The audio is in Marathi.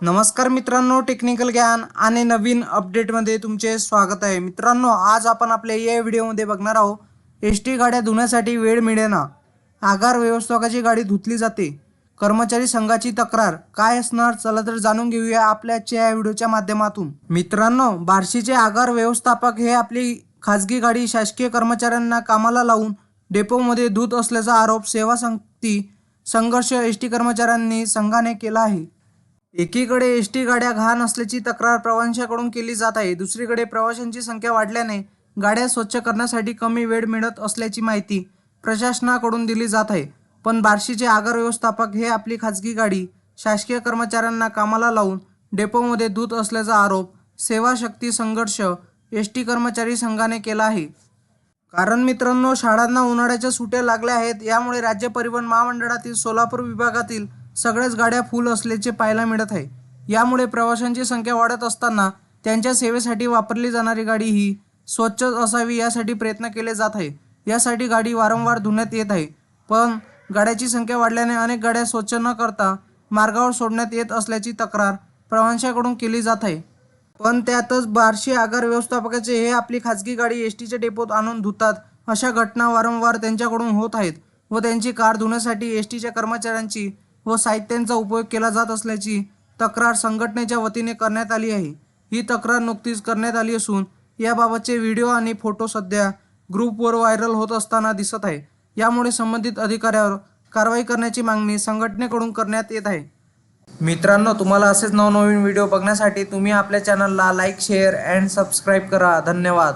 नमस्कार मित्रांनो टेक्निकल ज्ञान आणि नवीन अपडेटमध्ये तुमचे स्वागत आहे. मित्रांनो आज आपण आपल्या या व्हिडिओमध्ये बघणार आहोत एस टी गाड्या धुण्यासाठी वेळ मिळेना आगार व्यवस्थापकाची गाडी धुतली जाते कर्मचारी संघाची तक्रार काय असणार चला तर जाणून घेऊया आपल्या या व्हिडिओच्या माध्यमातून. मित्रांनो बार्शीचे आगार व्यवस्थापक हे आपली खाजगी गाडी शासकीय कर्मचाऱ्यांना कामाला लावून डेपोमध्ये धूत असल्याचा आरोप सेवा संगती संघर्ष एस टी कर्मचाऱ्यांनी संघाने केला आहे. एकीकडे एस टी गाड्या घाण असल्याची तक्रार प्रवाशांकडून केली जात आहे. दुसरीकडे प्रवाशांची संख्या वाढल्याने गाड्या स्वच्छ करण्यासाठी कमी वेळ मिळत असल्याची माहिती प्रशासनाकडून दिली जात आहे. पण बार्शीचे आगार व्यवस्थापक हे आपली खाजगी गाडी शासकीय कर्मचाऱ्यांना कामाला लावून डेपोमध्ये दूत असल्याचा आरोप सेवा शक्ती संघर्ष एस टी कर्मचारी संघाने केला आहे. कारण मित्रांनो शाळांना उन्हाळ्याच्या सुट्या लागल्या आहेत. यामुळे राज्य परिवहन महामंडळातील सोलापूर विभागातील सगळ्याच गाड्या फुल असल्याचे पाहायला मिळत आहे. यामुळे प्रवाशांची संख्या वाढत असताना त्यांच्या सेवेसाठी वापरली जाणारी गाडी ही स्वच्छ असावी यासाठी प्रयत्न केले जात आहे. यासाठी गाडी वारंवार धुण्यात येत आहे. पण गाड्याची संख्या वाढल्याने अनेक गाड्या स्वच्छ न करता मार्गावर सोडण्यात येत असल्याची तक्रार प्रवाशांकडून केली जात आहे. पण त्यातच बार्शी आगार व्यवस्थापकाचे हे आपली खाजगी गाडी एस टीच्या डेपोत आणून धुतात अशा घटना वारंवार त्यांच्याकडून होत आहेत व त्यांची कार धुण्यासाठी एस टीच्या कर्मचाऱ्यांची व साहित्यांचा उपयोग केला जात असल्याची तक्रार संघटनेच्या वतीने करण्यात आली आहे. ही तक्रार नुकतीच करण्यात आली असून याबाबतचे व्हिडिओ आणि फोटो सध्या ग्रुपवर व्हायरल होत असताना दिसत आहे. यामुळे संबंधित अधिकाऱ्यावर कारवाई करण्याची मागणी संघटनेकडून करण्यात येत आहे. मित्रांनो तुम्हाला असेच नवनवीन व्हिडिओ बघण्यासाठी तुम्ही आपल्या चॅनलला लाईक शेअर अँड सबस्क्राईब करा. धन्यवाद.